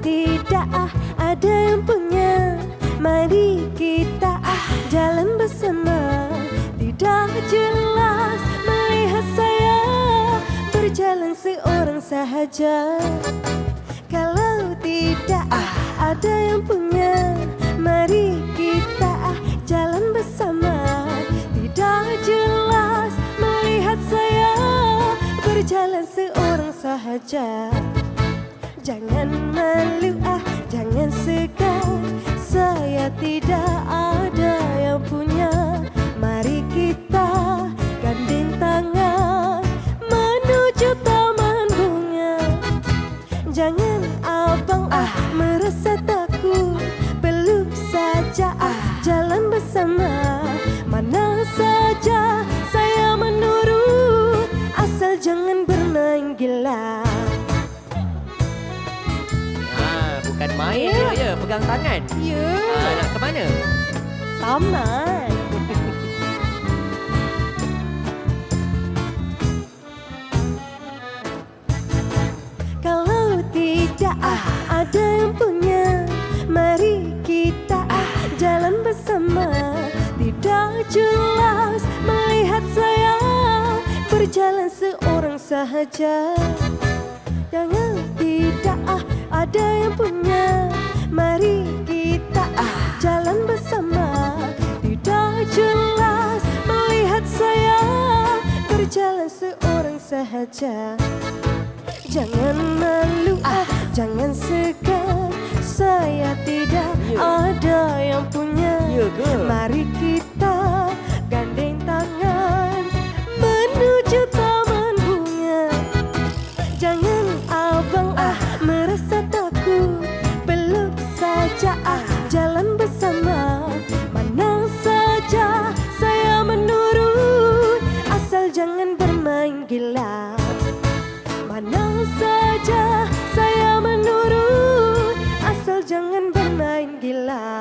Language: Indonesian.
tidak ah ada yang punya. Mari kita ah jalan bersama. Tidak jelas melihat saya Berjalan seorang sahaja. Kalau tidak ah ada yang punya. Mari kita ah jalan bersama. Tidak jelas melihat saya Berjalan seorang sahaja Jangan malu ah, jangan segan. Saya tidak ada yang punya. Mari kita gandeng tangan Menuju taman bunga. Jangan abang ah merasa takut. Peluk saja ah jalan bersama main. Ya. je ya, pegang tangan. Ya, Ah, nak ke mana? taman. Kalau tidak ah, ada yang punya Mari kita ah, jalan bersama. Tidak jelas melihat saya Berjalan seorang sahaja. Jangan tidak ah, ada yang punya Berjalan seorang sahaja. Jangan malu ah, jangan segan. Saya tidak Ya. ada yang punya. Ya? Mari kita gandeng tangan Menuju taman bunga. Jangan abang ah. merasa gila.